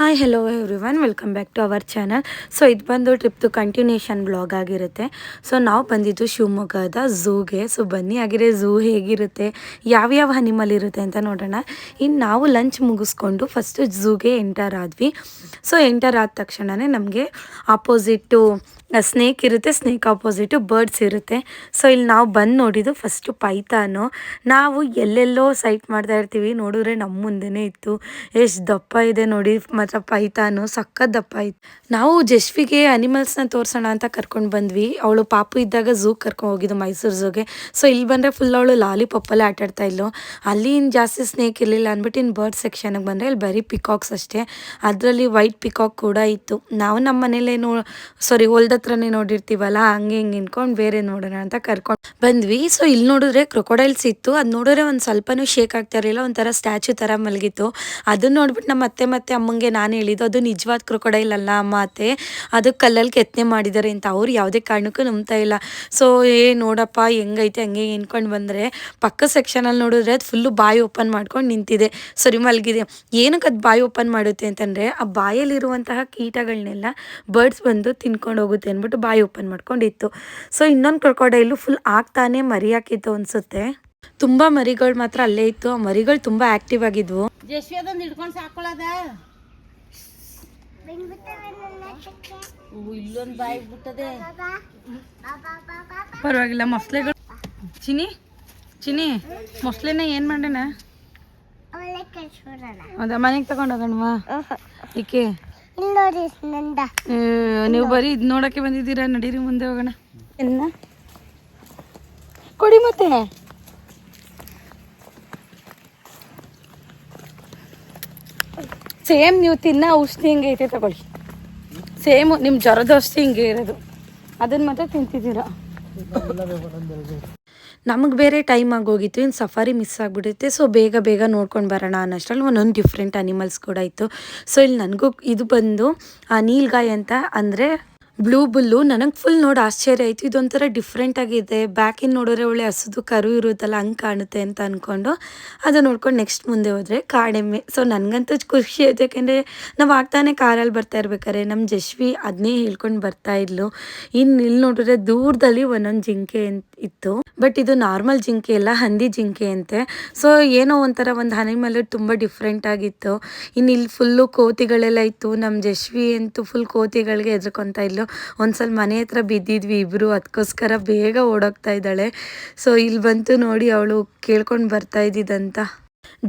Hi hello everyone welcome back to our channel so ಇದು ಬಂದು ಟ್ರಿಪ್ದು ಕಂಟಿನ್ಯೂಷನ್ ಬ್ಲಾಗ್ ಆಗಿರುತ್ತೆ. ಸೊ ನಾವು ಬಂದಿದ್ದು ಶಿವಮೊಗ್ಗದ ಝೂಗೆ. ಸೊ ಬನ್ನಿ ಆಗಿರೋ ಝೂ ಹೇಗಿರುತ್ತೆ ಯಾವ್ಯಾವ ಹನಿಮಲ್ ಇರುತ್ತೆ ಅಂತ ನೋಡೋಣ. ಇನ್ನು ನಾವು ಲಂಚ್ ಮುಗಿಸ್ಕೊಂಡು ಫಸ್ಟು ಝೂಗೆ ಎಂಟರ್ ಆದ್ವಿ. ಸೊ ಎಂಟರ್ ಆದ ತಕ್ಷಣವೇ ನಮಗೆ ಆಪೋಸಿಟ್ಟು ಸ್ನೇಕ್ ಇರುತ್ತೆ ಸ್ನೇಕ್ ಆಪೋಸಿಟು ಬರ್ಡ್ಸ್ ಇರುತ್ತೆ. ಸೊ ಇಲ್ಲಿ ನಾವು ಬಂದು ನೋಡಿದ್ದು ಫಸ್ಟು ಪೈತಾನು ನಾವು ಎಲ್ಲೆಲ್ಲೋ ಸೈಟ್ ಮಾಡ್ತಾ ಇರ್ತೀವಿ. ನೋಡಿದ್ರೆ ನಮ್ಮ ಮುಂದೆನೇ ಇತ್ತು. ಎಷ್ಟು ದಪ್ಪ ಇದೆ ನೋಡಿ, ಮಾತ್ರ ಪೈತಾನು ಸಖತ್ ದಪ್ಪ ಇತ್ತು. ನಾವು ಜಶ್ವಿಗೆ ಅನಿಮಲ್ಸ್ನ ತೋರಿಸೋಣ ಅಂತ ಕರ್ಕೊಂಡು ಬಂದ್ವಿ. ಅವಳು ಪಾಪು ಇದ್ದಾಗ ಝೂ ಕರ್ಕೊಂಡು ಹೋಗಿದ್ದು ಮೈಸೂರು ಝೂಗೆ ಸೊ ಇಲ್ಲಿ ಬಂದರೆ ಫುಲ್ ಅವಳು ಲಾಲಿಪಾಪಲ್ಲೇ ಆಟಾಡ್ತಾ ಇದ್ಲು. ಅಲ್ಲಿ ಇನ್ನು ಜಾಸ್ತಿ ಸ್ನೇಕ್ ಇರಲಿಲ್ಲ ಅಂದ್ಬಿಟ್ಟು ಇನ್ನು ಬರ್ಡ್ ಸೆಕ್ಷನ್ಗೆ ಬಂದರೆ ಇಲ್ಲಿ ಬರೀ ಪಿಕಾಕ್ಸ್ ಅಷ್ಟೇ. ಅದರಲ್ಲಿ ವೈಟ್ ಪಿಕಾಕ್ ಕೂಡ ಇತ್ತು. ನಾವು ನಮ್ಮ ಮನೇಲೇನು ಸಾರಿ ಹೊಲ್ದ ಹತ್ರನೇ ನೋಡಿರ್ತೀವಲ್ಲ, ಹಂಗೆ ಹಿಂಗೆ ನಿಂತ್ಕೊಂಡು ಬೇರೆ ನೋಡೋಣ ಅಂತ ಕರ್ಕೊಂಡು ಬಂದ್ವಿ. ಸೊ ಇಲ್ಲಿ ನೋಡಿದ್ರೆ ಕ್ರೊಕೊಡೈಲ್ಸ್ ಇತ್ತು. ಅದು ನೋಡಿದ್ರೆ ಒಂದು ಸ್ವಲ್ಪನೂ ಶೇಕ್ ಆಗ್ತಾ ಇರಲಿಲ್ಲ, ಒಂಥರ ಸ್ಟ್ಯಾಚು ಥರ ಮಲಗಿತ್ತು. ಅದನ್ನ ನೋಡ್ಬಿಟ್ಟು ನಮ್ಮ ಅತ್ತೆ ಮತ್ತೆ ಅಮ್ಮಂಗೆ ನಾನು ಹೇಳಿದ್ದು, ಅದು ನಿಜವಾದ ಕ್ರೊಕೊಡೈಲ್ ಅಲ್ಲ ಅಮ್ಮ ಅತ್ತೆ. ಅದು ಕಲ್ಲಲ್ಲಿ ಕೆತ್ತನೆ ಮಾಡಿದ್ದಾರೆ ಅಂತ. ಅವ್ರು ಯಾವುದೇ ಕಾರಣಕ್ಕೂ ನಂಬ್ತಾ ಇಲ್ಲ. ಸೊ ಏ, ನೋಡಪ್ಪ, ಹೆಂಗೈತೆ? ಹಂಗೆ ನಿಂತ್ಕೊಂಡು ಬಂದರೆ, ಪಕ್ಕ ಸೆಕ್ಷನಲ್ಲಿ ನೋಡಿದ್ರೆ ಅದು ಫುಲ್ಲು ಬಾಯಿ ಓಪನ್ ಮಾಡ್ಕೊಂಡು ನಿಂತಿದೆ. ಸರಿ ಮಲಗಿದೆ ಏನಕ್ಕೆ ಅದು ಬಾಯಿ ಓಪನ್ ಮಾಡುತ್ತೆ? ಅಂತಂದರೆ, ಆ ಬಾಯಲ್ಲಿರುವಂತಹ ಕೀಟಗಳನ್ನೆಲ್ಲ ಬರ್ಡ್ಸ್ ಬಂದು ತಿನ್ಕೊಂಡು ಹೋಗುತ್ತೆ. ಅಂದ್ಬಿಟ್ಟು ಬಾಯಿ ಓಪನ್ ಮಾಡ್ಕೊಂಡಿತ್ತು. ಸೊ ಇನ್ನೊಂದು ಕ್ರೊಕೊಡೈಲು ಫುಲ್ ಆಗ್ತಾನೆ ಮರಿ ಹಾಕಿತ್ತು ಅನ್ಸುತ್ತೆ. ತುಂಬಾ ಮರಿಗಳು ಮಾತ್ರ ಅಲ್ಲೇ ಇತ್ತು. ಆ ಮರಿಗಳು ತುಂಬಾ ಆಕ್ಟಿವ್ ಆಗಿದ್ವು. ಪರವಾಗಿಲ್ಲ ಮೊಸಳೆಗಳು ಚಿನಿ ಚಿನಿ ಮೊಸಳೆನ ಏನ್ ಮಾಡೋಣ ಹೌದಾ ಮನೆಗೆ ತಗೊಂಡೋಗಣವಾ ಏಕೆ? ನೀವು ಬರೀ ಇದು ನೋಡಕ್ಕೆ ಬಂದಿದ್ದೀರಾ? ನಡೀರಿ ಮುಂದೆ ಹೋಗೋಣ. ಎಲ್ಲ ಕೊಡಿ ಮತ್ತೆ. ಸೇಮ್ ನೀವು ತಿನ್ನ ಔಷಧಿ ಹಿಂಗೆ ಐತೆ ತಗೊಳ್ಳಿ. ಸೇಮ್ ನಿಮ್ಮ ಜ್ವರದ ಔಷಧಿ ಹಿಂಗೆ ಇರೋದು. ಅದನ್ನ ಮಾತ್ರ ತಿಂತಿದ್ದೀರಾ? ನಮಗೆ ಬೇರೆ ಟೈಮ್ ಆಗೋಗಿತ್ತು ಇನ್ನು ಸಫಾರಿ ಮಿಸ್ ಆಗಿಬಿಡುತ್ತೆ ಸೊ ಬೇಗ ಬೇಗ ನೋಡ್ಕೊಂಡು ಬರೋಣ ಅನ್ನೋಷ್ಟರಲ್ಲಿ ಒಂದೊಂದು ಡಿಫ್ರೆಂಟ್ ಅನಿಮಲ್ಸ್ ಕೂಡ ಇತ್ತು. ಸೊ ಇಲ್ಲಿ ನನಗೂ ಇದು ಬಂದು ನೀಲ್ಗಾಯ್ ಅಂತ ಅಂದರೆ ಬ್ಲೂ ಬುಲ್ಲು, ನನಗೆ ಫುಲ್ ನೋಡಿ ಆಶ್ಚರ್ಯ ಆಯಿತು. ಇದೊಂಥರ ಡಿಫ್ರೆಂಟ್ ಆಗಿದೆ. ಬ್ಯಾಕಿನ ನೋಡಿದ್ರೆ ಒಳ್ಳೆ ಹಸುದು ಕರು ಇರುತ್ತಲ್ಲ, ಹಂಗೆ ಕಾಣುತ್ತೆ ಅಂತ ಅಂದ್ಕೊಂಡು ಅದು ನೋಡ್ಕೊಂಡು ನೆಕ್ಸ್ಟ್ ಮುಂದೆ ಹೋದರೆ ಕಾಡೆಮ್ಮೆ. ಸೊ ನನಗಂತೂ ಖುಷಿ ಆಯ್ತು. ಯಾಕೆಂದರೆ ನಾವು ಆಗ್ತಾನೆ ಕಾರಲ್ಲಿ ಬರ್ತಾ ಇರ್ಬೇಕಾದ್ರೆ ನಮ್ಮ ಜಶ್ವಿ ಅದನ್ನೇ ಹೇಳ್ಕೊಂಡು ಬರ್ತಾ ಇದ್ಲು. ಇನ್ನು ಇಲ್ಲಿ ನೋಡಿದ್ರೆ ದೂರದಲ್ಲಿ ಒಂದೊಂದು ಜಿಂಕೆ ಇತ್ತು. ಬಟ್ ಇದು ನಾರ್ಮಲ್ ಜಿಂಕೆ ಅಲ್ಲ, ಹಂದಿ ಜಿಂಕೆ ಅಂತೆ. ಸೊ ಏನೋ ಒಂಥರ ಒಂದು ಅನಿಮಲ್ ತುಂಬ ಡಿಫ್ರೆಂಟ್ ಆಗಿತ್ತು. ಇನ್ನು ಇಲ್ಲಿ ಫುಲ್ಲು ಕೋತಿಗಳೆಲ್ಲ ಇತ್ತು. ನಮ್ಮ ಜಶ್ವಿ ಅಂತೂ ಫುಲ್ ಕೋತಿಗಳಿಗೆ ಹೆದರ್ಕೊತಾ ಇದ್ಲು. ಒಂದ್ಸಲ ಮನೆ ಹತ್ರ ಬಿದ್ದಿದ್ವಿ ಇಬ್ಬರು ಅದಕ್ಕೋಸ್ಕರ ಬೇಗ ಓಡೋಗ್ತಾ ಇದ್ದಾಳೆ. ಸೊ ಇಲ್ಲಿ ಬಂತು ನೋಡಿ ಅವಳು ಕೇಳ್ಕೊಂಡು ಬರ್ತಾ ಇದ್ದಿದ್ದಂತ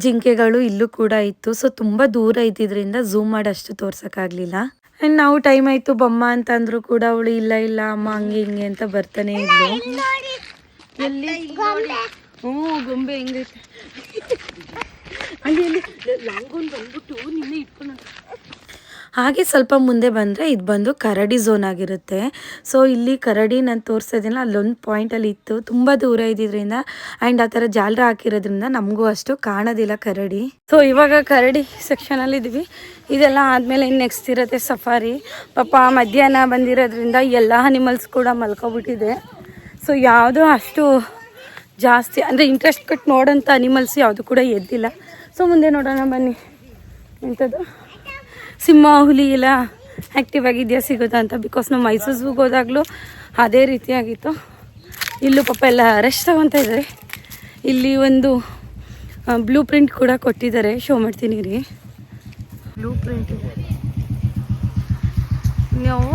ಜಿಂಕೆಗಳು ಇಲ್ಲೂ ಕೂಡ ಇತ್ತು. ಸೊ ತುಂಬ ದೂರ ಇದ್ದಿದ್ರಿಂದ ಝೂಮ್ ಮಾಡಿ ಅಷ್ಟು ತೋರ್ಸೋಕ್ಕಾಗಲಿಲ್ಲ. ಆ್ಯಂಡ್ ನಾವು ಟೈಮ್ ಆಯಿತು. ಬೊಮ್ಮ ಅಂತ ಅಂದರೂ ಕೂಡ ಅವಳು ಇಲ್ಲ ಇಲ್ಲ ಅಮ್ಮ ಹಂಗೆ ಹಿಂಗೆ ಅಂತ ಬರ್ತಾನೆ ಇದ್ಲು. ಎಲ್ಲಿ? ಹ್ಞೂ ಗೊಂಬೆ ಹೆಂಗೈತೆ. ಅಲ್ಲಿ ಅಲ್ಲಿ ಲಾಂಗೋನ್ ಬಂದ್ಬಿಟ್ಟು ನಿನ್ನೆ ಇಟ್ಕೊಂಡು ಹಾಗೆ ಸ್ವಲ್ಪ ಮುಂದೆ ಬಂದರೆ ಇದು ಬಂದು ಕರಡಿ ಝೋನ್ ಆಗಿರುತ್ತೆ. ಸೊ ಇಲ್ಲಿ ಕರಡಿ ನಾನು ತೋರಿಸೋದಿಲ್ಲ ಅಲ್ಲೊಂದು ಪಾಯಿಂಟಲ್ಲಿ ಇತ್ತು. ತುಂಬ ದೂರ ಇದ್ದಿದ್ರಿಂದ ಆ್ಯಂಡ್ ಆ ಥರ ಜಾಲರ ಹಾಕಿರೋದ್ರಿಂದ ನಮಗೂ ಅಷ್ಟು ಕಾಣೋದಿಲ್ಲ ಕರಡಿ. ಸೊ ಇವಾಗ ಕರಡಿ ಸೆಕ್ಷನಲ್ಲಿ ಇದ್ವಿ. ಇದೆಲ್ಲ ಆದಮೇಲೆ ಇನ್ನು ನೆಕ್ಸ್ಟ್ ಇರುತ್ತೆ ಸಫಾರಿ ಪಾಪ, ಮಧ್ಯಾಹ್ನ ಬಂದಿರೋದ್ರಿಂದ ಎಲ್ಲ ಅನಿಮಲ್ಸ್ ಕೂಡ ಮಲ್ಕೊಬಿಟ್ಟಿದೆ. ಸೊ ಯಾವುದೂ ಅಷ್ಟು ಜಾಸ್ತಿ, ಅಂದರೆ ಇಂಟ್ರೆಸ್ಟ್ ಕೊಟ್ಟು ನೋಡೋಂಥ ಅನಿಮಲ್ಸ್ ಯಾವುದು ಕೂಡ ಎದ್ದಿಲ್ಲ. ಸೊ ಮುಂದೆ ನೋಡೋಣ ಬನ್ನಿ. ಎಂಥದ್ದು? ಸಿಂಹ ಹುಲಿ ಎಲ್ಲ ಆ್ಯಕ್ಟಿವ್ ಆಗಿದೆಯಾ ಸಿಗುತ್ತಾ ಅಂತ? ಬಿಕಾಸ್ ನಾವು ಮೈಸೂರು ಝೂಗೆ ಹೋದಾಗಲೂ ಅದೇ ರೀತಿಯಾಗಿತ್ತು ಇಲ್ಲೂ ಪಾಪ ಎಲ್ಲ ರೆಸ್ಟ್ ತಗೊತಾ ಇದ್ದಾರೆ. ಇಲ್ಲಿ ಒಂದು ಬ್ಲೂ ಪ್ರಿಂಟ್ ಕೂಡ ಕೊಟ್ಟಿದ್ದಾರೆ. ಶೋ ಮಾಡ್ತೀನಿ ರೀ ಬ್ಲೂ ಪ್ರಿಂಟ್ ಇದೆ. ನಾವು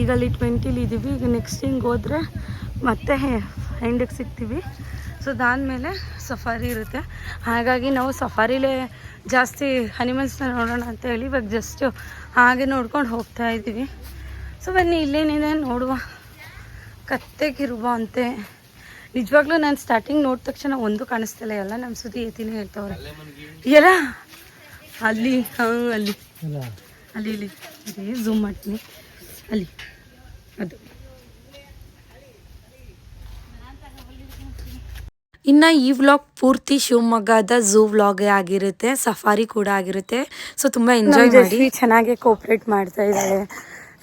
ಈಗ ಅಲ್ಲಿ ಟ್ವೆಂಟಿಲಿ ಇದ್ದೀವಿ ಈಗ ನೆಕ್ಸ್ಟ್ ಹಿಂಗೆ ಹೋದರೆ ಮತ್ತೆ ಹೈಂಡಕ್ಕೆ ಸಿಗ್ತೀವಿ. ಸೊ ಅದಾದಮೇಲೆ ಸಫಾರಿ ಇರುತ್ತೆ. ಹಾಗಾಗಿ ನಾವು ಸಫಾರಿಲೇ ಜಾಸ್ತಿ ಅನಿಮಲ್ಸ್ನ ನೋಡೋಣ ಅಂತ ಹೇಳಿ ಇವಾಗ ಜಸ್ಟು ಹಾಗೆ ನೋಡ್ಕೊಂಡು ಹೋಗ್ತಾ ಇದ್ದೀವಿ. ಸೊ ಬನ್ನಿ ಇಲ್ಲೇನಿದೆ ನೋಡುವ. ಕತ್ತೆಗಿರುವ ಅಂತೆ ನಿಜವಾಗ್ಲೂ ನಾನು ಸ್ಟಾರ್ಟಿಂಗ್ ನೋಡಿದ ತಕ್ಷಣ ಒಂದು ಕಾಣಿಸ್ತಿಲ್ಲ. ಎಲ್ಲ ನಮ್ಮ ಸುದ್ದಿ ಎತ್ತಿನೇ ಹೇಳ್ತಾವ್ರೆ. ಎಲ್ಲ ಅಲ್ಲಿ ಹಾಂ ಅಲ್ಲಿ. ಅಲ್ಲಿ. ಇಲ್ಲಿ. ಅದೇ ಝೂಮ್ ಮಾಡ್ತೀನಿ. ಅಲ್ಲಿ. ಅದು. ಇನ್ನು ಈ ವ್ಲಾಗ್ ಪೂರ್ತಿ ಶಿವಮೊಗ್ಗದ ಝೂ ವ್ಲಾಗ್ ಆಗಿರುತ್ತೆ ಸಫಾರಿ ಕೂಡ ಆಗಿರುತ್ತೆ. ಸೊ ತುಂಬ ಎಂಜಾಯ್ ಮಾಡಿ. ಚೆನ್ನಾಗಿ ಕೋಪ್ರೇಟ್ ಮಾಡ್ತಾ ಇದ್ದಾಳೆ.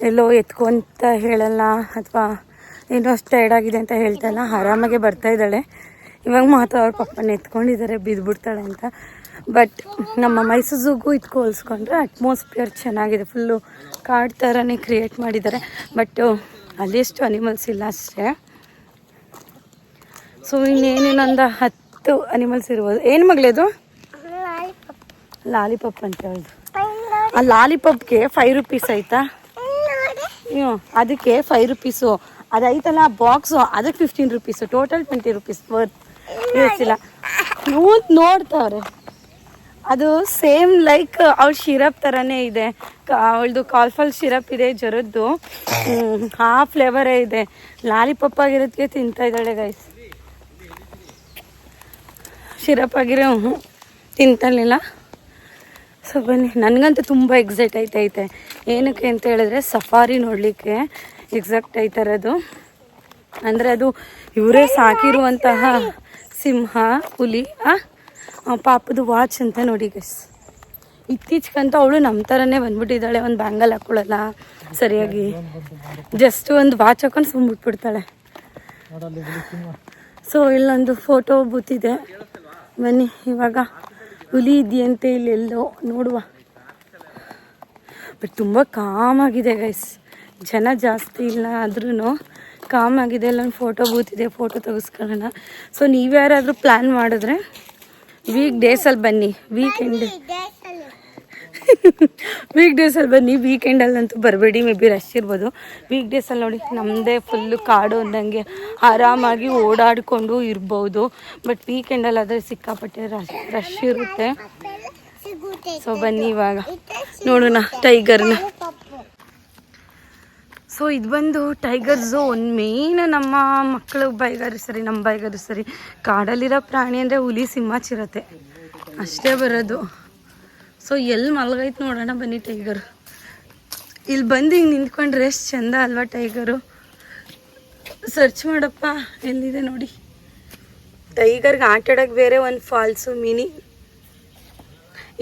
ಎಲ್ಲೋ ಎತ್ಕೊಂತ ಹೇಳಲ್ಲ ಅಥವಾ ಏನೋ ಟೈರ್ಡ್ ಆಗಿದೆ ಅಂತ ಹೇಳ್ತಾ ಇಲ್ಲ ಆರಾಮಾಗೆ ಬರ್ತಾ ಇದ್ದಾಳೆ. ಇವಾಗ ಮಾತ್ರ ಅವ್ರ ಪಪ್ಪನ ಎತ್ಕೊಂಡಿದ್ದಾರೆ ಬಿದ್ದುಬಿಡ್ತಾಳೆ ಅಂತ. ಬಟ್ ನಮ್ಮ ಮೈಸೂರು ಝೂಗೂ ಇದಕ್ಕೂ ಹೋಲಿಸ್ಕೊಂಡ್ರೆ ಅಟ್ಮಾಸ್ಫಿಯರ್ ಚೆನ್ನಾಗಿದೆ ಫುಲ್ಲು ಕಾಡು ಥರನೇ ಕ್ರಿಯೇಟ್ ಮಾಡಿದ್ದಾರೆ. ಬಟ್ ಅಲ್ಲೆಷ್ಟು ಅನಿಮಲ್ಸ್ ಇಲ್ಲ ಅಷ್ಟೇ. ಸೊ ಇನ್ನೇನೇನಂದ ಹತ್ತು ಅನಿಮಲ್ಸ್ ಇರ್ಬೋದು. ಏನು ಅದು ಲಾಲಿಪಪ್ ಅಂತ ಹೇಳೋದು. ಆ ಲಾಲಿಪಪ್ಗೆ ಫೈವ್ ರುಪೀಸ್ ಐತಾ ಹ್ಞೂ ಅದಕ್ಕೆ ಫೈವ್ ರುಪೀಸು ಅದೈತಲ್ಲ ಬಾಕ್ಸು ಅದಕ್ಕೆ fifteen rupees total twenty rupees worth ಇರ್ತಿಲ್ಲ ನೋಡ್ ನೋಡ್ತಾವ್ರೆ ಅದು ಸೇಮ್ ಲೈಕ್ ಅವ್ಳ ಶಿರಪ್ ಥರನೇ ಇದೆ. ಅವಳದು ಕಾಲ್ಫಲ್ ಶಿರಪ್ ಇದೆ ಜ್ವರದ್ದು ಹಾ ಫ್ಲೇವರೇ ಇದೆ. ಲಾಲಿಪಪ್ ಆಗಿರೋದಕ್ಕೆ ತಿಂತಾ ಇದ್ದಾಳೆ ಗೈಸ್ ಶಿರಪ್ ಆಗಿರೋ ತಿಂತಲಿಲ್ಲ ಸೊ ಬನ್ನಿ. ನನಗಂತೂ ತುಂಬ ಎಕ್ಸೈಟ್ ಐತೈತೆ. ಏನಕ್ಕೆ ಅಂತ ಹೇಳಿದ್ರೆ ಸಫಾರಿ ನೋಡಲಿಕ್ಕೆ ಎಕ್ಸಾಕ್ಟ್ ಐತರದು. ಅಂದರೆ ಅದು ಇವರೇ ಸಾಕಿರುವಂತಹ ಸಿಂಹ, ಹುಲಿ ಪಾಪದ ವಾಚ್ ಅಂತ ನೋಡಿ ಗೈಸ್ ಇತ್ತೀಚೆಗಂತೂ ಅವಳು ನಮ್ಮ ಥರನೇ ಬಂದ್ಬಿಟ್ಟಿದ್ದಾಳೆ. ಒಂದು ಬ್ಯಾಂಗಲ್ ಹಾಕ್ಕೊಳ್ಳಲ್ಲ ಸರಿಯಾಗಿ. ಜಸ್ಟ್ ಒಂದು ವಾಚ್ ಹಾಕೊಂಡು ಸುಮ್ಬಿಟ್ಬಿಡ್ತಾಳೆ ಸೊ ಇಲ್ಲೊಂದು ಫೋಟೋ ಬೂತ್ ಇದೆ ಬನ್ನಿ, ಇವಾಗ ಹುಲಿ ಇದೆಯಂತೆ ಇಲ್ಲಿ ಎಲ್ಲೋ ನೋಡುವ. ಬಟ್ ತುಂಬ ಆಗಿದೆ ಗೈಸ್ ಜನ ಜಾಸ್ತಿ ಇಲ್ಲ ಆದ್ರೂ ಕಾಮ್ ಆಗಿದೆ. ಎಲ್ಲ ಫೋಟೋ ಬೂತ್ ಇದೆ ಫೋಟೋ ತೆಗೆಸ್ಕೊಳ್ಳೋಣ. ಸೊ ನೀವ್ಯಾರಾದರೂ ಪ್ಲ್ಯಾನ್ ಮಾಡಿದ್ರೆ ವೀಕ್ ಡೇಸಲ್ಲಿ ಬನ್ನಿ. ವೀಕೆಂಡ್ ವೀಕ್ ಡೇಸಲ್ಲಿ ಬನ್ನಿ ವೀಕೆಂಡಲ್ಲಂತೂ ಬರಬೇಡಿ. ಮೇ ಬಿ ರಶ್ ಇರ್ಬೋದು. ವೀಕ್ ಡೇಸಲ್ಲಿ ನೋಡಿ ನಮ್ಮದೇ ಫುಲ್ಲು ಕಾಡು ಅಂದಂಗೆ ಆರಾಮಾಗಿ ಓಡಾಡಿಕೊಂಡು ಇರ್ಬೋದು. ಬಟ್ ವೀಕೆಂಡಲ್ಲಿ ಆದರೆ ಸಿಕ್ಕಾಪಟ್ಟೆ ರಶ್ ರಶ್ ಇರುತ್ತೆ. ಸೊ ಬನ್ನಿ ಇವಾಗ. ನೋಡೋಣ ಟೈಗರ್ನ ಸೊ ಇದು ಬಂದು ಟೈಗರ್ ಝೋನ್ ಮೇನ್ ನಮ್ಮ ಮಕ್ಕಳು ಬೈಗಾರು ಸರಿ ನಮ್ಮ ಬೈಗಾರು ಸರಿ, ಕಾಡಲ್ಲಿರೋ ಪ್ರಾಣಿ ಅಂದರೆ ಹುಲಿ ಸಿಂಹ ಚಿರತೆ. ಅಷ್ಟೇ ಬರೋದು. ಸೊ ಎಲ್ಲಿ ಮಲಗೈತೆ ನೋಡೋಣ ಬನ್ನಿ ಟೈಗರ್ ಇಲ್ಲಿ ಬಂದು ಹಿಂಗೆ ನಿಂತ್ಕೊಂಡ್ರೆ ಎಷ್ಟು ಚಂದ ಅಲ್ವಾ ಟೈಗರು ಸರ್ಚ್ ಮಾಡಪ್ಪ ಎಲ್ಲಿದೆ ನೋಡಿ. ಟೈಗರ್ಗೆ ಆಟ ಆಡೋಕ್ಕೆ ಬೇರೆ ಒಂದು ಫಾಲ್ಸು ಮಿನಿ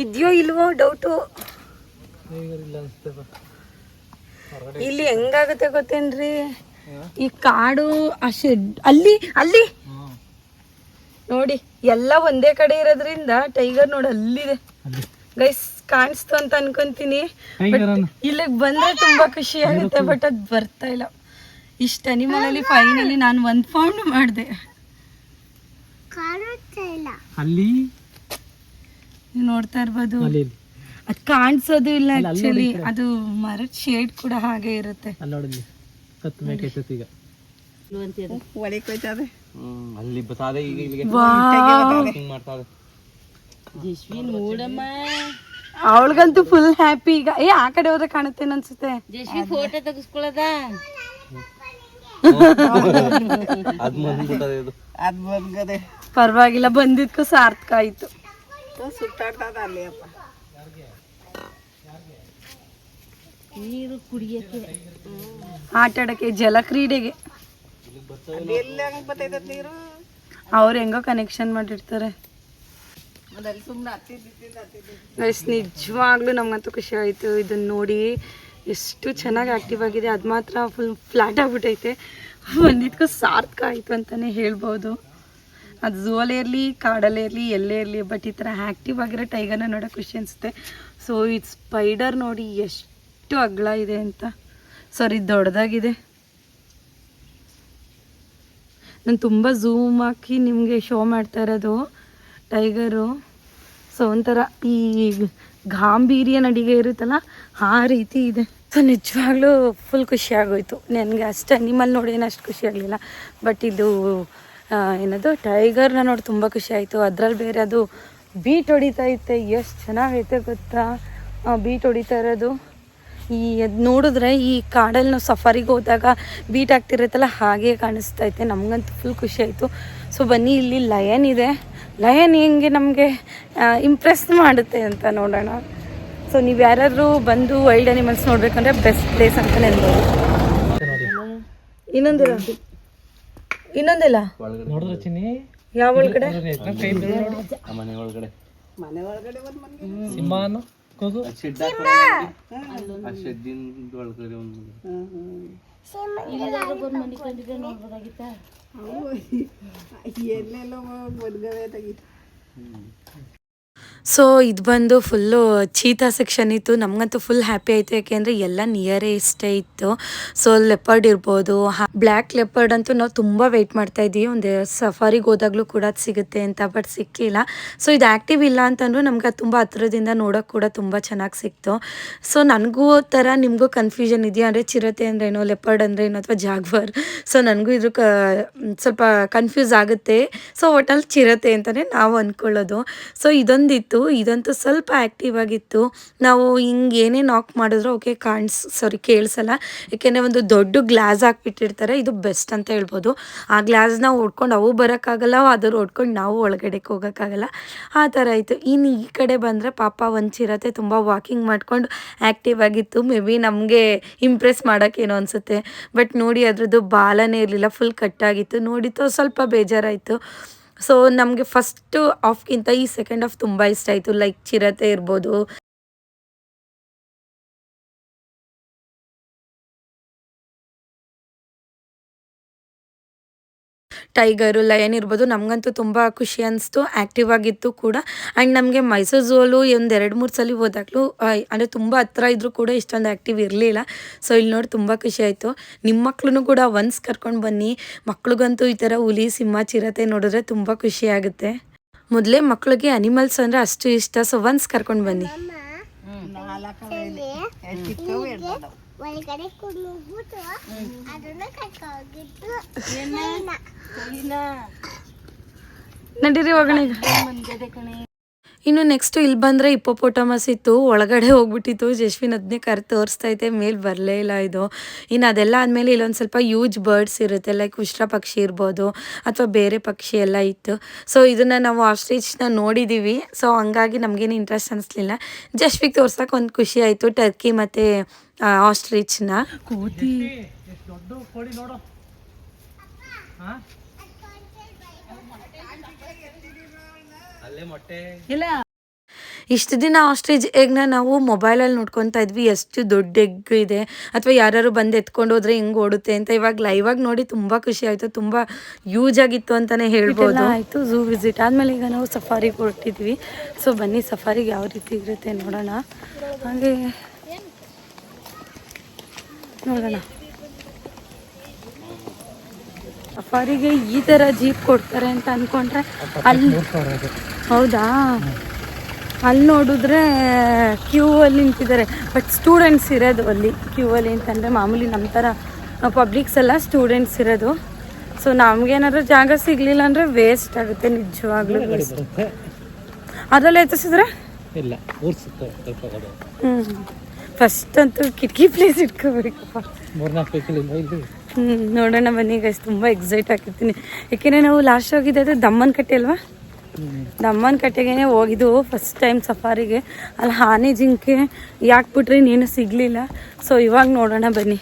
ಇದೆಯೋ ಇಲ್ವೋ ಡೌಟು ಇಲ್ಲಿ ಹೆಂಗಾಗುತ್ತೆ ಗೊತ್ತೇನ್ರಿ? ಈ ಕಾಡು ಆ ಶೆಡ್ ಅಲ್ಲಿ ಅಲ್ಲಿ. ನೋಡಿ ಎಲ್ಲ ಒಂದೇ ಕಡೆ ಇರೋದ್ರಿಂದ ಟೈಗರ್ ನೋಡಿ ಅಲ್ಲಿದೆ. ಗೈಸ್ ಕಾಣಿಸ್ತು ಅಂತ ಅನ್ಕೊಂತೀನಿ. ಇಲ್ಲಿಗೆ ಬಂದ್ರೆ ತುಂಬಾ ಖುಷಿ ಆಗುತ್ತೆ ಬಟ್ ಅದ್ ಬರ್ತಾ ಇಲ್ಲ. ಇಷ್ಟ ಅನಿಮಲ್ ಅಲ್ಲಿ ಫೈನಲಿ ನಾನು ಒಂದ್ ಫೌಂಡ್ ಮಾಡಿದೆ. ಅಲ್ಲಿ? ನೋಡ್ತಾ ಇರ್ಬೋದು. ಅದ್ ಕಾಣಿಸೋದು ಇಲ್ಲ ಆಕ್ಚುಲಿ ಅದು ಮರದ ಶೇಡ್ ಕೂಡ ಹಾಗೆ ಇರುತ್ತೆ. ಅಲ್ಲಿ ಈಗ. ಬಸಾದೆ ಈಗ ಇಲ್ಲಿಗೆ ವಾವ್. ಮಾಡ್ತಾವೆ ನೋಡಮ್ಮ. ಅವಳಿಗಂತೂ ಫುಲ್ ಹ್ಯಾಪಿ ಈಗ. ಏ ಆ ಕಡೆ ಹೋದ್ರೆ ಕಾಣುತ್ತೆ ಅನ್ಸುತ್ತೆ ಜಶ್ವಿ ಫೋಟೋ ತೆಗಿಸ್ಕೊಳ್ಳೋದ ಅದ್ ಇದು. ಪರವಾಗಿಲ್ಲ ಬಂದಿದ್ಕು ಸಾರ್ಥಕ ಆಯ್ತು. ನೀರು ಕುಡಿಯಕ್ಕೆ. ಆಟ ಆಡಕ್ಕೆ ಜಲಕ್ರೀಡೆಗೆ ಅವ್ರು ಹೆಂಗೋ ಕನೆಕ್ಷನ್ ಮಾಡಿರ್ತಾರೆ. ಗೈಸ್, ನಿಜವಾಗ್ಲೂ ನಮ್ಗಂತೂ ಖುಷಿ ಆಯಿತು. ಇದನ್ನ ನೋಡಿ ಎಷ್ಟು ಚೆನ್ನಾಗಿ ಆಕ್ಟಿವ್ ಆಗಿದೆ. ಅದು ಮಾತ್ರ ಫುಲ್ ಫ್ಲಾಟ್ ಆಗಿಬಿಟ್ಟೈತೆ ಒಂದಿದ್ಕೂ ಸಾರ್ಥಕ ಆಯಿತು ಅಂತಲೇ ಹೇಳ್ಬೋದು. ಅದು ಝೂಲೇ ಇರಲಿ, ಕಾಡಲ್ಲೇ ಇರಲಿ, ಎಲ್ಲೇ ಇರಲಿ ಬಟ್ ಈ ಥರ ಆ್ಯಕ್ಟಿವ್ ಆಗಿರೋ ಟೈಗರ್ನ ನೋಡೋಕೆ ಖುಷಿ ಅನಿಸುತ್ತೆ. ಸೊ ಇದು ಸ್ಪೈಡರ್ ನೋಡಿ ಎಷ್ಟು ಅಗ್ಲ ಇದೆ ಅಂತ. ಸಾರಿ ದೊಡ್ಡದಾಗಿದೆ ನಾನು ತುಂಬ ಝೂಮ್ ಹಾಕಿ ನಿಮಗೆ ಶೋ ಮಾಡ್ತಾ ಇರೋದು. ಟೈಗರು. ಸೊ ಒಂಥರ ಈ ಗಾಂಭೀರ್ಯ ನಡಿಗೆ ಇರುತ್ತಲ್ಲ, ಆ ರೀತಿ ಇದೆ. ಸೊ ನಿಜವಾಗ್ಲೂ ಫುಲ್ ಖುಷಿ ಆಗೋಯ್ತು. ನನಗೆ ಅಷ್ಟು ಅನಿಮಲ್ ನೋಡಿ ಏನು ಅಷ್ಟು ಖುಷಿ ಆಗಲಿಲ್ಲ. ಬಟ್ ಇದು ಏನದು, ಟೈಗರ್ನ ನೋಡಿ ತುಂಬ ಖುಷಿ ಆಯಿತು. ಅದ್ರಲ್ಲಿ ಬೇರೆ ಅದು ಬೀಟ್ ಹೊಡಿತಾ ಐತೆ ಎಷ್ಟು ಚೆನ್ನಾಗೈತೆ ಗೊತ್ತಾ? ಬೀಟ್ ಹೊಡಿತಾ ಇರೋದು. ಈ ಅದು ನೋಡಿದ್ರೆ ಈ ಕಾಡಲ್ಲಿ ನಾವು ಸಫಾರಿಗೆ ಹೋದಾಗ ಬೀಟ್ ಆಗ್ತಿರತ್ತಲ್ಲ, ಹಾಗೆ ಕಾಣಿಸ್ತಾ ಐತೆ ನಮಗಂತೂ ಫುಲ್ ಖುಷಿ ಆಯಿತು. ಸೊ ಬನ್ನಿ, ಇಲ್ಲಿ ಲಯನ್ ಇದೆ. ಲಯನ್ ಹೆಂಗೆ ನಮಗೆ ಇಂಪ್ರೆಸ್ ಮಾಡುತ್ತೆ ಅಂತ ನೋಡೋಣ. ಸೊ ನೀವು ಯಾರಾದರೂ ಬಂದು ವೈಲ್ಡ್ ಅನಿಮಲ್ಸ್ ನೋಡ್ಬೇಕಂದ್ರೆ ಬೆಸ್ಟ್ ಪ್ಲೇಸ್ ಅಂತಲೇ ಅನ್ಬೋದು ಇನ್ನೊಂದಿಲ್ಲ ಇನ್ನೊಂದಿಲ್ಲ? ನೋಡಿದ್ರೆ ಚಿನ್ನಿ? ಯಾವ ಒಳಗಡೆ? ಕೈ ನೋಡು. ಮನೆ ಒಳಗಡೆ. ಸಿಂಹ ಅನ್ನೋ ಕೂಗು ಆ ಶೆಡ್ ಒಳಗಡೆ ಒಂದು ಸೊ ಇದು ಬಂದು ಫುಲ್ಲು ಚೀತಾ ಸೆಕ್ಷನ್ ಇತ್ತು. ನಮಗಂತೂ ಫುಲ್ ಹ್ಯಾಪಿ ಆಯಿತು. ಯಾಕೆಂದರೆ ಎಲ್ಲ ನಿಯರೇ ಇಷ್ಟೇ ಇತ್ತು. ಸೊ ಲೆಪರ್ಡ್ ಇರ್ಬೋದು ಬ್ಲ್ಯಾಕ್ ಲೆಪರ್ಡ್ ಅಂತೂ ನಾವು ತುಂಬ ವೆಯ್ಟ್ ಮಾಡ್ತಾ ಇದ್ದೀವಿ. ಒಂದು ಸಫಾರಿಗೆ ಹೋದಾಗಲೂ ಕೂಡ ಸಿಗುತ್ತೆ ಅಂತ ಬಟ್ ಸಿಕ್ಕಿಲ್ಲ. ಸೊ ಇದು ಆ್ಯಕ್ಟಿವ್ ಇಲ್ಲ ಅಂತಂದ್ರೂ ನಮ್ಗೆ ಅದು ತುಂಬ ಹತ್ರದಿಂದ ನೋಡೋಕೆ ಕೂಡ ತುಂಬ ಚೆನ್ನಾಗಿ ಸಿಕ್ತು. ಸೊ ನನಗೂ ಥರ ನಿಮಗೂ ಕನ್ಫ್ಯೂಷನ್ ಇದೆಯಾ ಅಂದರೆ ಚಿರತೆ ಅಂದ್ರೇನು ಲೆಪರ್ಡ್ ಅಂದ್ರೇನು ಅಥವಾ ಜಾಗ್ವರ್? ಸೊ ನನಗೂ ಇದ್ರ ಕ, ಸ್ವಲ್ಪ ಕನ್ಫ್ಯೂಸ್ ಆಗುತ್ತೆ. ಸೊ ಒಟ್ಟಲ್ಲಿ ಚಿರತೆ ಅಂತಲೇ ನಾವು ಅಂದ್ಕೊಳ್ಳೋದು ಸೊ ಇದೊಂದಿತ್ತು. ಇದಂತೂ ಸ್ವಲ್ಪ ಆ್ಯಕ್ಟಿವ್ ಆಗಿತ್ತು. ನಾವು ಹಿಂಗೆ ಏನೇ ನಾಕ್ ಮಾಡಿದ್ರು ಓಕೆ ಕಾಣಿಸ್ ಸಾರಿ ಕೇಳಿಸಲ್ಲ. ಏಕೆಂದರೆ ಒಂದು ದೊಡ್ಡ ಗ್ಲಾಸ್ ಹಾಕ್ಬಿಟ್ಟಿರ್ತಾರೆ, ಇದು ಬೆಸ್ಟ್ ಅಂತ ಹೇಳ್ಬೋದು. ಆ ಗ್ಲಾಸ್ನ ಹೊಡ್ಕೊಂಡು ಅವು ಬರೋಕ್ಕಾಗಲ್ಲ ಅದ್ರ ಹೊಡ್ಕೊಂಡು ನಾವು ಒಳಗಡೆಗೆ ಹೋಗೋಕ್ಕಾಗಲ್ಲ. ಆ ಥರ ಆಯಿತು. ಇನ್ನು ಈ ಕಡೆ ಬಂದರೆ ಪಾಪ ಒಂದು ಚಿರತೆ ತುಂಬ ವಾಕಿಂಗ್ ಮಾಡ್ಕೊಂಡು ಆ್ಯಕ್ಟಿವ್ ಆಗಿತ್ತು. ಮೇ ಬಿ ನಮಗೆ ಇಂಪ್ರೆಸ್ ಮಾಡೋಕ್ಕೇನೋ ಅನಿಸುತ್ತೆ. ಬಟ್ ನೋಡಿ ಅದರದ್ದು ಬಾಲನೇ ಇರಲಿಲ್ಲ ಫುಲ್ ಕಟ್ಟಾಗಿತ್ತು ನೋಡಿತ್ತು ಸ್ವಲ್ಪ ಬೇಜಾರಾಯಿತು. ಸೊ ನಮಗೆ ಫಸ್ಟು ಆಫ್ಗಿಂತ ಈ ಸೆಕೆಂಡ್ ಆಫ್ ತುಂಬ ಇಷ್ಟ ಆಯಿತು. ಲೈಕ್ ಚಿರತೆ ಇರ್ಬೋದು ಟೈಗರು ಲಯನ್ ಇರ್ಬೋದು. ನಮಗಂತೂ ತುಂಬ ಖುಷಿ ಅನಿಸ್ತು. ಆ್ಯಕ್ಟಿವ್ ಆಗಿತ್ತು ಕೂಡ. ಆ್ಯಂಡ್ ನಮಗೆ ಮೈಸೂರು ಝೋಲು ಒಂದು ಎರಡು ಮೂರು ಸಲ ಹೋದಾಗಲೂ ಅಂದರೆ ತುಂಬ ಹತ್ರ ಇದ್ದರೂ ಕೂಡ ಇಷ್ಟೊಂದು ಆ್ಯಕ್ಟಿವ್ ಇರಲಿಲ್ಲ. ಸೊ ಇಲ್ಲಿ ನೋಡಿ ತುಂಬ ಖುಷಿ ಆಯಿತು. ನಿಮ್ಮ ಮಕ್ಳನ್ನು ಕೂಡ ಒನ್ಸ್ ಕರ್ಕೊಂಡು ಬನ್ನಿ. ಮಕ್ಳಿಗಂತೂ ಈ ಥರ ಹುಲಿ ಸಿಂಹ ಚಿರತೆ ನೋಡಿದ್ರೆ ತುಂಬ ಖುಷಿ ಆಗುತ್ತೆ. ಮೊದಲೇ ಮಕ್ಕಳಿಗೆ ಅನಿಮಲ್ಸ್ ಅಂದರೆ ಅಷ್ಟು ಇಷ್ಟ. ಸೊ ಒನ್ಸ್ ಕರ್ಕೊಂಡು ಬನ್ನಿ. ಒಳಗಡೆ ಕುಡಿದ್ಬಿಟ್ಟು ಅದನ್ನ ಕಟ್ಕೋಗಿದ್ದು ನಡೀರಿ ಹೋಗೋಣ ಈಗ. ಇನ್ನು ನೆಕ್ಸ್ಟ್ ಇಲ್ಲಿ ಬಂದರೆ ಇಪ್ಪೋಪೋಟಮಸ್ ಇತ್ತು. ಒಳಗಡೆ ಹೋಗ್ಬಿಟ್ಟಿತ್ತು. ಜಶ್ವಿನ್ ಅದನ್ನೇ ಕರೆ ತೋರಿಸ್ತಾ ಐತೆ ಮೇಲೆ ಬರಲೇ ಇಲ್ಲ ಇದು. ಇನ್ನು ಅದೆಲ್ಲ ಆದಮೇಲೆ ಇಲ್ಲೊಂದು ಸ್ವಲ್ಪ ಯೂಜ್ ಬರ್ಡ್ಸ್ ಇರುತ್ತೆ. ಲೈಕ್ ಉಷ್ಟ್ರ ಪಕ್ಷಿ ಇರ್ಬೋದು ಅಥವಾ ಬೇರೆ ಪಕ್ಷಿ ಎಲ್ಲ ಇತ್ತು. ಸೊ ಇದನ್ನು ನಾವು ಆಸ್ಟ್ರಿಚ್ನ ನೋಡಿದ್ದೀವಿ ಸೊ ಹಂಗಾಗಿ ನಮಗೇನು ಇಂಟ್ರೆಸ್ಟ್ ಅನಿಸ್ಲಿಲ್ಲ. ಜಶ್ವಿಗೆ ತೋರ್ಸಕ್ಕೆ ಒಂದು ಖುಷಿ ಆಯಿತು. ಟರ್ಕಿ ಮತ್ತು ಆಸ್ಟ್ರಿಚ್ನ ಕೂತಿ ಎಷ್ಟು ದೊಡ್ಡ ಕೋಳಿ ನೋಡು ಹಾ ಅಲ್ಲೇ ಮೊಟ್ಟೆ ಇಲ್ಲ. ಇಷ್ಟು ದಿನ ಆಸ್ಟ್ರೇಜ್ ಎಗ್ನ ನಾವು ಮೊಬೈಲಲ್ಲಿ ನೋಡ್ಕೊತಾ ಇದ್ವಿ ಎಷ್ಟು ದೊಡ್ಡ ಎಗ್ ಇದೆ. ಅಥವಾ ಯಾರು ಬಂದು ಎತ್ಕೊಂಡು ಹೋದ್ರೆ ಹೆಂಗೆ ಓಡುತ್ತೆ ಅಂತ ಇವಾಗ ಲೈವ್ ಆಗಿ ನೋಡಿ ತುಂಬ ಖುಷಿ ಆಯಿತು ತುಂಬ ಯೂಸ್ ಆಗಿತ್ತು ಅಂತಲೇ ಹೇಳ್ಬೋದು. ಆಯಿತು ಝೂ ವಿಸಿಟ್. ಆದಮೇಲೆ ಈಗ ನಾವು ಸಫಾರಿಗೆ ಹೊರಟಿದ್ವಿ. ಸೊ ಬನ್ನಿ ಸಫಾರಿಗೆ ಯಾವ ರೀತಿ ಇರುತ್ತೆ ನೋಡೋಣ. ಹಾಗೆ ನೋಡೋಣ. ಸಫಾರಿಗೆ ಈ ಥರ ಜೀಪ್ ಕೊಡ್ತಾರೆ ಅಂತ ಅಂದ್ಕೊಂಡ್ರೆ ಅಲ್ಲಿ ಹೌದಾ? ಅಲ್ಲಿ ನೋಡಿದ್ರೆ ಕ್ಯೂ ಅಲ್ಲಿ ನಿಂತಿದ್ದಾರೆ. ಬಟ್ ಸ್ಟೂಡೆಂಟ್ಸ್ ಇರೋದು ಅಲ್ಲಿ ಕ್ಯೂ ಅಲ್ಲಿ ಅಂತಂದರೆ ಮಾಮೂಲಿ ನಮ್ಮ ಥರ ಪಬ್ಲಿಕ್ಸ್ ಎಲ್ಲ ಸ್ಟೂಡೆಂಟ್ಸ್ ಇರೋದು. ಸೊ ನಮ್ಗೇನಾದ್ರು ಜಾಗ ಸಿಗಲಿಲ್ಲ ಅಂದರೆ ವೇಸ್ಟ್ ಆಗುತ್ತೆ ನಿಜವಾಗ್ಲೂ. ಹೆಚ್ಚಿಸಿದ್ರೆ ಅದರಲ್ಲಿ ಎತ್ತಿಸಿದ್ರೆ? ಇಲ್ಲ ಹ್ಞೂ ಫಸ್ಟ್ ಅಂತೂ ಕಿಟಕಿ ಪ್ಲೇಸ್ ಇಟ್ಕೋಬೇಕಪ್ಪ ಹ್ಞೂ ನೋಡೋಣ ಬನ್ನಿ ಗೈಸ್ ತುಂಬ ಎಕ್ಸೈಟ್ ಆಗಿರ್ತೀನಿ. ಯಾಕೆಂದರೆ ನಾವು ಲಾಸ್ಟ್ ಹೋಗಿದ್ದೆ ದಮ್ಮನ್ ಕಟ್ಟೆ ಅಲ್ವಾ? ದಮ್ಮನ್ ಕಟ್ಟೆಗೆನೆ ಹೋಗಿದ್ದು ಫಸ್ಟ್ ಟೈಮ್ ಸಫಾರಿಗೆ ಅಲ್ಲಿ ಹಾನಿ ಜಿಂಕೆ ಯಾಕೆ ಬಿಟ್ರೆ ನೀನು ಸಿಗಲಿಲ್ಲ. ಸೊ ಇವಾಗ ನೋಡೋಣ ಬನ್ನಿ.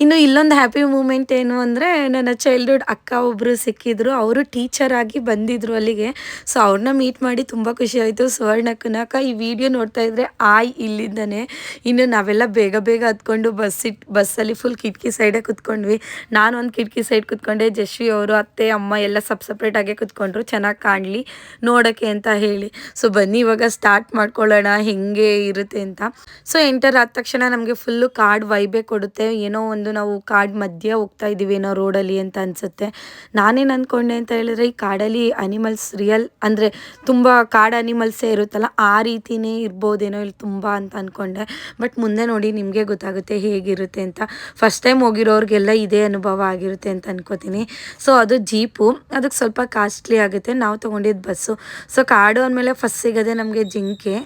ಇನ್ನು ಇಲ್ಲೊಂದು ಹ್ಯಾಪಿ ಮೂಮೆಂಟ್ ಏನು ಅಂದರೆ ನನ್ನ ಚೈಲ್ಡ್ಹುಡ್ ಅಕ್ಕ ಒಬ್ಬರು ಸಿಕ್ಕಿದ್ರು. ಅವರು ಟೀಚರ್ ಆಗಿ ಬಂದಿದ್ರು ಅಲ್ಲಿಗೆ. ಸೊ ಅವ್ರನ್ನ ಮೀಟ್ ಮಾಡಿ ತುಂಬ ಖುಷಿ ಆಯಿತು. ಸುವರ್ಣಕ್ಕನ ಅಕ್ಕ ಈ ವಿಡಿಯೋ ನೋಡ್ತಾ ಇದ್ರೆ ಆಯ್ ಇಲ್ಲಿಂದನೇ. ಇನ್ನು ನಾವೆಲ್ಲ ಬೇಗ ಬೇಗ ಹತ್ಕೊಂಡು ಬಸ್ ಇಟ್ ಬಸ್ಸಲ್ಲಿ ಫುಲ್ ಕಿಟಕಿ ಸೈಡೇ ಕುತ್ಕೊಂಡ್ವಿ. ನಾನು ಒಂದು ಕಿಟಕಿ ಸೈಡ್ ಕುತ್ಕೊಂಡೆ. ಜಶ್ವಿ ಅವರು, ಅತ್ತೆ, ಅಮ್ಮ ಎಲ್ಲ ಸಪ್ ಸಪ್ರೇಟಾಗೆ ಕುತ್ಕೊಂಡ್ರು. ಚೆನ್ನಾಗಿ ಕಾಣಲಿ, ನೋಡೋಕ್ಕೆ ಅಂತ ಹೇಳಿ. ಸೊ ಬನ್ನಿ ಇವಾಗ ಸ್ಟಾರ್ಟ್ ಮಾಡ್ಕೊಳ್ಳೋಣ. ಹೆಂಗೆ ಇರುತ್ತೆ ಅಂತ. ಸೊ ಎಂಟರ್ ಆದ ತಕ್ಷಣ ನಮಗೆ ಫುಲ್ಲು ಕಾರ್ಡ್ ವೈಬೇ ಕೊಡುತ್ತೆ. ಏನೋ ಒಂದು ನಾವು ಕಾಡ್ ಮಧ್ಯೆ ಹೋಗ್ತಾ ಇದ್ದೀವಿ ಏನೋ ರೋಡಲ್ಲಿ ಅಂತ ಅನಿಸುತ್ತೆ. ನಾನೇನು ಅಂದ್ಕೊಂಡೆ ಅಂತ ಹೇಳಿದ್ರೆ ಈ ಕಾಡಲ್ಲಿ ಅನಿಮಲ್ಸ್ ರಿಯಲ್ ಅಂದರೆ ತುಂಬ ಕಾಡು ಅನಿಮಲ್ಸೇ ಇರುತ್ತಲ್ಲ ಆ ರೀತಿನೇ ಇರ್ಬೋದೇನೋ ಇಲ್ಲಿ ತುಂಬ ಅಂತ ಅಂದ್ಕೊಂಡೆ ಬಟ್ ಮುಂದೆ ನೋಡಿ ನಿಮಗೆ ಗೊತ್ತಾಗುತ್ತೆ ಹೇಗಿರುತ್ತೆ ಅಂತ. ಫಸ್ಟ್ ಟೈಮ್ ಹೋಗಿರೋರಿಗೆಲ್ಲ ಇದೇ ಅನುಭವ ಆಗಿರುತ್ತೆ ಅಂತ ಅನ್ಕೋತೀನಿ. ಸೊ ಅದು ಜೀಪು ಅದಕ್ಕೆ ಸ್ವಲ್ಪ ಕಾಸ್ಟ್ಲಿ ಆಗುತ್ತೆ. ನಾವು ತೊಗೊಂಡಿದ್ದು ಬಸ್ಸು. ಸೊ ಕಾಡು ಅಂದಮೇಲೆ ಫಸ್ಟ್ ಸಿಗೋದೆ ನಮಗೆ ಜಿಂಕೆ.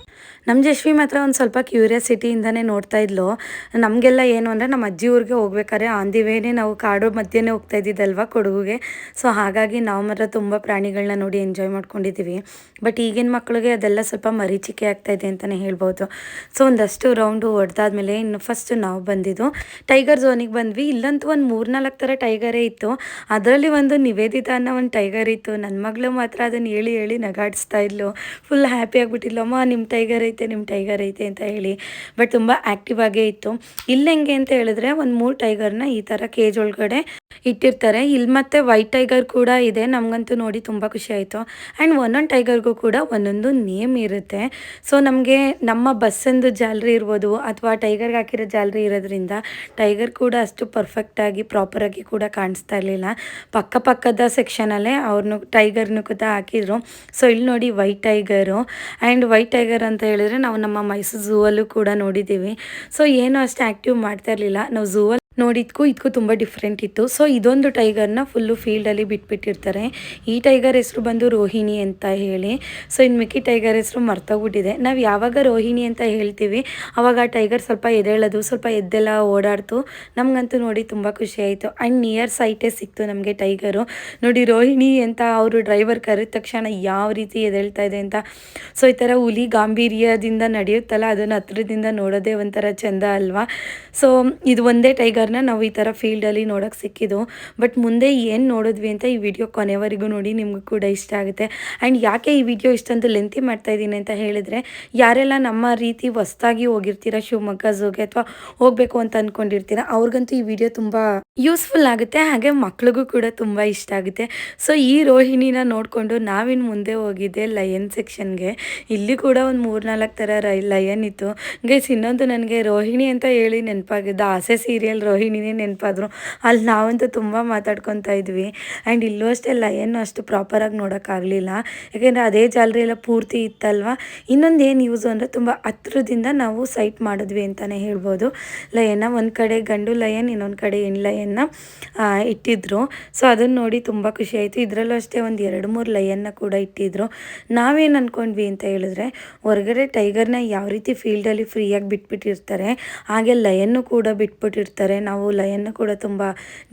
ನಮ್ಮ ಜಶ್ವಿ ಮಾತ್ರ ಒಂದು ಸ್ವಲ್ಪ ಕ್ಯೂರಿಯಾಸಿಟಿಯಿಂದನೇ ನೋಡ್ತಾ ಇದ್ಲು. ನಮಗೆಲ್ಲ ಏನು ಅಂದರೆ ನಮ್ಮ ಅಜ್ಜಿ ಊರಿಗೆ ಹೋಗ್ಬೇಕಾದ್ರೆ ಆನ್ ದಿ ವೇನೇ ನಾವು ಕಾಡು ಮಧ್ಯೆನೇ ಹೋಗ್ತಾ ಇದ್ದಿದ್ದಲ್ವ ಕೊಡಗುಗೆ. ಸೊ ಹಾಗಾಗಿ ನಾವು ಮಾತ್ರ ತುಂಬ ಪ್ರಾಣಿಗಳನ್ನ ನೋಡಿ ಎಂಜಾಯ್ ಮಾಡ್ಕೊಂಡಿದ್ದೀವಿ ಬಟ್ ಈಗಿನ ಮಕ್ಕಳಿಗೆ ಅದೆಲ್ಲ ಸ್ವಲ್ಪ ಮರೀಚಿಕೆ ಆಗ್ತಾ ಇದೆ ಅಂತಲೇ ಹೇಳ್ಬೋದು. ಸೊ ಒಂದಷ್ಟು ರೌಂಡು ಹೊಡೆದಾದ್ಮೇಲೆ ಇನ್ನು ಫಸ್ಟ್ ನಾವು ಬಂದಿದ್ದು. ಟೈಗರ್ ಝೋನಿಗೆ ಬಂದ್ವಿ. ಇಲ್ಲಂತೂ ಒಂದು ಮೂರ್ನಾಲ್ಕು ಥರ ಟೈಗರೇ ಇತ್ತು. ಅದರಲ್ಲಿ ಒಂದು ನಿವೇದಿತ ಅನ್ನೋ ಒಂದು ಟೈಗರ್ ಇತ್ತು. ನನ್ನ ಮಗಳು ಮಾತ್ರ ಅದನ್ನು ಹೇಳಿ ಹೇಳಿ ನಗಾಡಿಸ್ತಾ ಇದ್ಲು. ಫುಲ್ ಹ್ಯಾಪಿ ಆಗಿಬಿಟ್ಟಿದ್ಲು. ಅಮ್ಮ ನಿಮ್ಮ ಟೈಗರ್ ಐತೆ ನಿಮ್ಮ ಟೈಗರ್ ಐತೆ ಅಂತ ಹೇಳಿ. ಬಟ್ ತುಂಬ ಆ್ಯಕ್ಟಿವ್ ಆಗೇ ಇತ್ತು. ಇಲ್ಲಿ ಹೆಂಗೆ ಅಂತ ಹೇಳಿದ್ರೆ, ಒಂದು ಮೂರು ಟೈಗರ್ನ ಈ ಥರ ಕೇಜ್ ಒಳಗಡೆ ಇಟ್ಟಿರ್ತಾರೆ. ಇಲ್ಲಿ ಮತ್ತೆ ವೈಟ್ ಟೈಗರ್ ಕೂಡ ಇದೆ. ನಮಗಂತೂ ನೋಡಿ ತುಂಬ ಖುಷಿ ಆಯಿತು. ಆ್ಯಂಡ್ ಒಂದೊಂದು ಟೈಗರ್ಗೂ ಕೂಡ ಒಂದೊಂದು ನೇಮ್ ಇರುತ್ತೆ. ಸೊ ನಮಗೆ ನಮ್ಮ ಬಸ್ಸಂದು ಜಾಲ್ರಿ ಇರ್ಬೋದು ಅಥವಾ ಟೈಗರ್ಗೆ ಹಾಕಿರೋ ಜಾಲ್ರಿ ಇರೋದ್ರಿಂದ ಟೈಗರ್ ಕೂಡ ಅಷ್ಟು ಪರ್ಫೆಕ್ಟಾಗಿ ಪ್ರಾಪರಾಗಿ ಕೂಡ ಕಾಣಿಸ್ತಾ ಇರಲಿಲ್ಲ. ಪಕ್ಕ ಪಕ್ಕದ ಸೆಕ್ಷನಲ್ಲೇ ಅವ್ರನ್ನು ಟೈಗರ್ನು ಕೂಡ ಹಾಕಿದ್ರು. ಸೊ ಇಲ್ಲಿ ನೋಡಿ white tiger and white tiger ಅಂತ ಹೇಳಿದ್ರೆ ನಾವು ನಮ್ಮ ಮೈಸೂರು ಝೂ ಅಲ್ಲೂ ಕೂಡ ನೋಡಿದ್ದೀವಿ. ಸೊ ಏನು ಅಷ್ಟು ಆ್ಯಕ್ಟಿವ್ ಮಾಡ್ತಾ ಇರಲಿಲ್ಲ. ನಾವು ಝೂ ಅಲ್ಲಿ ನೋಡಿದ್ಕೂ ಇದಕ್ಕೂ ತುಂಬ ಡಿಫ್ರೆಂಟ್ ಇತ್ತು. ಸೊ ಇದೊಂದು ಟೈಗರ್ನ ಫುಲ್ಲು ಫೀಲ್ಡಲ್ಲಿ ಬಿಟ್ಬಿಟ್ಟಿರ್ತಾರೆ. ಈ ಟೈಗರ್ ಹೆಸರು ಬಂದು ರೋಹಿಣಿ ಅಂತ ಹೇಳಿ. ಸೊ ಇನ್ನು ಮಿಕ್ಕಿ ಟೈಗರ್ ಹೆಸರು ಮರ್ತೋಗ್ಬಿಟ್ಟಿದೆ. ನಾವು ಯಾವಾಗ ರೋಹಿಣಿ ಅಂತ ಹೇಳ್ತೀವಿ, ಅವಾಗ ಆ ಟೈಗರ್ ಸ್ವಲ್ಪ ಎದ್ದೇಳೋದು, ಸ್ವಲ್ಪ ಎದ್ದೆಲ್ಲ ಓಡಾಡ್ತು. ನಮಗಂತೂ ನೋಡಿ ತುಂಬ ಖುಷಿ ಆಯಿತು. ಆ್ಯಂಡ್ ನಿಯರ್ ಸೈಟೇ ಸಿಕ್ತು ನಮಗೆ ಟೈಗರು ನೋಡಿ, ರೋಹಿಣಿ ಅಂತ ಅವರು ಡ್ರೈವರ್ ಕರೆದ ತಕ್ಷಣ ಯಾವ ರೀತಿ ಎದೇಳ್ತಾ ಇದೆ ಅಂತ. ಸೊ ಈ ಥರ ಹುಲಿ ಗಾಂಭೀರ್ಯದಿಂದ ನಡೆಯುತ್ತಲ್ಲ, ಅದನ್ನು ಹತ್ರದಿಂದ ನೋಡೋದೇ ಒಂಥರ ಚೆಂದ ಅಲ್ವಾ? ಸೊ ಇದು ಒಂದೇ ಟೈಗರ್ನ ನಾವು ಈ ಥರ ಫೀಲ್ಡಲ್ಲಿ ನೋಡೋಕ್ಕೆ ಸಿಕ್ಕಿದ್ದು. ಬಟ್ ಮುಂದೆ ಏನು ನೋಡಿದ್ವಿ ಅಂತ ಈ ವಿಡಿಯೋ ಕೊನೆವರೆಗೂ ನೋಡಿ ನಿಮಗೂ ಕೂಡ ಇಷ್ಟ ಆಗುತ್ತೆ. ಆ್ಯಂಡ್ ಯಾಕೆ ಈ ವಿಡಿಯೋ ಇಷ್ಟೊಂದು ಲೆಂತಿ ಮಾಡ್ತಾ ಇದ್ದೀನಿ ಅಂತ ಹೇಳಿದರೆ, ಯಾರೆಲ್ಲ ನಮ್ಮ ರೀತಿ ಹೊಸ್ದಾಗಿ ಹೋಗಿರ್ತೀರ ಶಿವಮೊಗ್ಗ ಝೂಗೆ ಅಥವಾ ಹೋಗಬೇಕು ಅಂತ ಅಂದ್ಕೊಂಡಿರ್ತೀರ ಅವ್ರಿಗಂತೂ ಈ ವಿಡಿಯೋ ತುಂಬ ಯೂಸ್ಫುಲ್ ಆಗುತ್ತೆ. ಹಾಗೆ ಮಕ್ಳಿಗೂ ಕೂಡ ತುಂಬ ಇಷ್ಟ ಆಗುತ್ತೆ. ಸೊ ಈ ರೋಹಿಣಿನ ನೋಡಿಕೊಂಡು ನಾವಿನ್ನು ಮುಂದೆ ಹೋಗಿದ್ದೆ ಲಯನ್ ಸೆಕ್ಷನ್ಗೆ ಇಲ್ಲಿ ಕೂಡ ಒಂದು ಮೂರ್ನಾಲ್ಕು ಥರ ಲಯನ್ ಇತ್ತು. ಗೈಸ್ ಇನ್ನೊಂದು ನನಗೆ ರೋಹಿಣಿ ಅಂತ ಹೇಳಿ ನೆನಪಾಗಿದ್ದ ಆಸೆ ಸೀರಿಯಲ್ ರೋಹಿಣಿನೇ ನೆನಪಾದ್ರು. ಅಲ್ಲಿ ನಾವಂತೂ ತುಂಬ ಮಾತಾಡ್ಕೊತ ಇದ್ವಿ. ಆ್ಯಂಡ್ ಇಲ್ಲೂ ಅಷ್ಟೇ ಲಯನ್ ಅಷ್ಟು ಪ್ರಾಪರಾಗಿ ನೋಡೋಕ್ಕಾಗಲಿಲ್ಲ ಯಾಕೆಂದರೆ ಅದೇ ಜಾಲರಿ ಎಲ್ಲ ಪೂರ್ತಿ ಇತ್ತಲ್ವ? ಇನ್ನೊಂದು ಏನು ಯೂಸು ಅಂದರೆ ತುಂಬ ಹತ್ರದಿಂದ ನಾವು ಸೈಟ್ ಮಾಡಿದ್ವಿ ಅಂತಲೇ ಹೇಳ್ಬೋದು. ಲಯನ್ನ ಒಂದು ಕಡೆ ಗಂಡು ಲಯನ್, ಇನ್ನೊಂದು ಕಡೆ ಹೆಣ್ಣು ಲಯನ್ನ ಇಟ್ಟಿದ್ರು. ಸೊ ಅದನ್ನು ನೋಡಿ ತುಂಬ ಖುಷಿ ಆಯಿತು. ಇದರಲ್ಲೂ ಅಷ್ಟೇ ಒಂದು ಎರಡು ಮೂರು ಲಯನ್ನ ಕೂಡ ಇಟ್ಟಿದ್ರು. ನಾವೇನು ಅಂದ್ಕೊಂಡ್ವಿ ಅಂತ ಹೇಳಿದ್ರೆ, ಹೊರಗಡೆ ಟೈಗರ್ನ ಯಾವ ರೀತಿ ಫೀಲ್ಡಲ್ಲಿ ಫ್ರೀಯಾಗಿ ಬಿಟ್ಬಿಟ್ಟಿರ್ತಾರೆ, ಹಾಗೆ ಲಯನ್ನು ಕೂಡ ಬಿಟ್ಬಿಟ್ಟಿರ್ತಾರೆ. ನಾವು ಲಯನ್ ಕೂಡ ತುಂಬ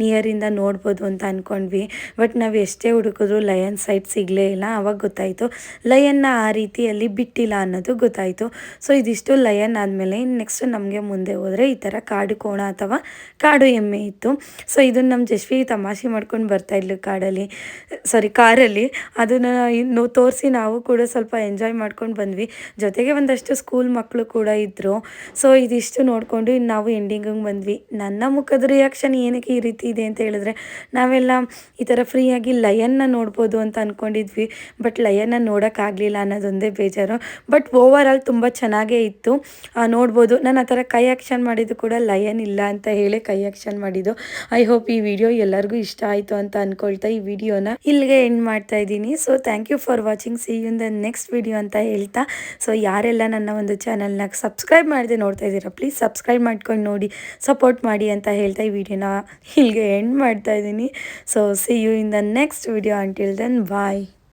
ನಿಯರಿಂದ ನೋಡ್ಬೋದು ಅಂತ ಅಂದ್ಕೊಂಡ್ವಿ ಬಟ್ ನಾವು ಎಷ್ಟೇ ಹುಡುಕಿದ್ರು ಲಯನ್ ಸೈಟ್ ಸಿಗಲೇ ಇಲ್ಲ, ಅವಾಗ ಗೊತ್ತಾಯಿತು. ಲಯನ್ನ ಆ ರೀತಿಯಲ್ಲಿ ಬಿಟ್ಟಿಲ್ಲ ಅನ್ನೋದು ಗೊತ್ತಾಯಿತು. ಸೊ ಇದಿಷ್ಟು ಲಯನ್ ಆದಮೇಲೆ ನೆಕ್ಸ್ಟ್ ನಮಗೆ ಮುಂದೆ ಹೋದರೆ ಈ ಥರ ಕಾಡು ಕೋಣ ಅಥವಾ ಕಾಡು ಎಮ್ಮೆ ಇತ್ತು. ಸೊ ಇದನ್ನು ನಮ್ಮ ಜಶ್ವಿ ತಮಾಷೆ ಮಾಡ್ಕೊಂಡು ಬರ್ತಾ ಇದ್ಲು ಕಾಡಲ್ಲಿ. ಸಾರಿ ಕಾರಲ್ಲಿ. ಅದನ್ನು ತೋರಿಸಿ ನಾವು ಕೂಡ ಸ್ವಲ್ಪ ಎಂಜಾಯ್ ಮಾಡ್ಕೊಂಡು ಬಂದ್ವಿ. ಜೊತೆಗೆ ಒಂದಷ್ಟು ಸ್ಕೂಲ್ ಮಕ್ಕಳು ಕೂಡ ಇದ್ದರು ಸೊ ಇದಿಷ್ಟು ನೋಡಿಕೊಂಡು ಇನ್ನು ನಾವು ಎಂಡಿಂಗಿಗೆ ಬಂದ್ವಿ. ನನ್ನ ಮುಖದ ರಿಯಾಕ್ಷನ್ ಏನಕ್ಕೆ ಈ ರೀತಿ ಇದೆ ಅಂತ ಹೇಳಿದ್ರೆ, ನಾವೆಲ್ಲ ಈ ಥರ ಫ್ರೀಯಾಗಿ ಲಯನ್ನ ನೋಡ್ಬೋದು ಅಂತ ಅಂದ್ಕೊಂಡಿದ್ವಿ ಬಟ್ ಲಯನ್ನ ನೋಡೋಕ್ಕಾಗಲಿಲ್ಲ ಅನ್ನೋದೊಂದೇ ಬೇಜಾರು. ಬಟ್ ಓವರ್ ಆಲ್ ತುಂಬ ಚೆನ್ನಾಗೇ ಇತ್ತು. ನೋಡ್ಬೋದು. ನಾನು ಆ ಥರ ಕೈ ಆ್ಯಕ್ಷನ್ ಮಾಡಿದ್ದು ಕೂಡ ಲಯನ್ ಇಲ್ಲ ಅಂತ ಹೇಳಿ ಕೈ ಆ್ಯಕ್ಷನ್ ಮಾಡಿದ್ದು. ಐ ಹೋಪ್ ಈ ವಿಡಿಯೋ ಎಲ್ಲರಿಗೂ ಇಷ್ಟ ಆಯಿತು ಅಂತ ಅಂದ್ಕೊಳ್ತಾ ಈ ವಿಡಿಯೋನ ಇಲ್ಲಿಗೆ ಎಂಡ್ ಮಾಡ್ತಾ ಇದ್ದೀನಿ. So thank you for watching see you the next video ಅಂತ ಹೇಳ್ತಾ. ಸೊ ಯಾರೆಲ್ಲ ನನ್ನ ಒಂದು ಚಾನಲ್ನ ಸಬ್ಸ್ಕ್ರೈಬ್ ಮಾಡದೆ ನೋಡ್ತಾ ಇದ್ದೀರಾ ಪ್ಲೀಸ್ ಸಬ್ಸ್ಕ್ರೈಬ್ ಮಾಡ್ಕೊಂಡು ನೋಡಿ ಸಪೋರ್ಟ್ ಮಾಡಿ ಅಂತ ಹೇಳ್ತಾ ಈ ವಿಡಿಯೋನ ಇಲ್ಲಿಗೆ ಎಂಡ್ ಮಾಡ್ತಾ ಇದ್ದೀನಿ. So see you in the next video until then bye